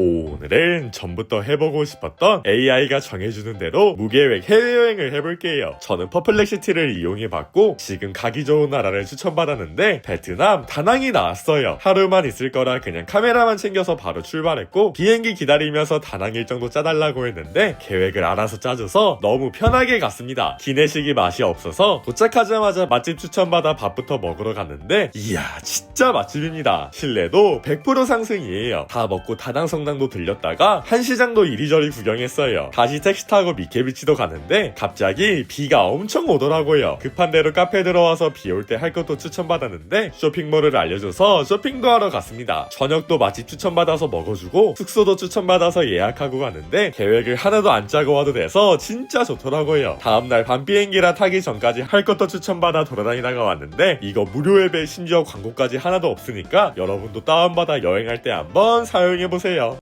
오늘은 전부터 해보고 싶었던 AI가 정해주는 대로 무계획 해외여행을 해볼게요. 저는 퍼플렉시티를 이용해봤고 지금 가기 좋은 나라를 추천받았는데 베트남 다낭이 나왔어요. 하루만 있을 거라 그냥 카메라만 챙겨서 바로 출발했고 비행기 기다리면서 다낭 일정도 짜달라고 했는데 계획을 알아서 짜줘서 너무 편하게 갔습니다. 기내식이 맛이 없어서 도착하자마자 맛집 추천받아 밥부터 먹으러 갔는데 이야 진짜 맛집입니다. 실내도 100% 상승이에요. 다 먹고 다낭 성 당도 들렸다가 한시장도 이리저리 구경했어요. 다시 택시 타고 미케비치도 가는데 갑자기 비가 엄청 오더라고요. 급한 대로 카페 들어와서 비 올 때 할 것도 추천받았는데 쇼핑몰을 알려줘서 쇼핑도 하러 갔습니다. 저녁도 맛집 추천받아서 먹어주고 숙소도 추천받아서 예약하고 가는데 계획을 하나도 안 짜고 와도 돼서 진짜 좋더라고요. 다음날 밤 비행기라 타기 전까지 할 것도 추천받아 돌아다니다가 왔는데 이거 무료 앱에 심지어 광고까지 하나도 없으니까 여러분도 다운받아 여행할 때 한번 사용해보세요.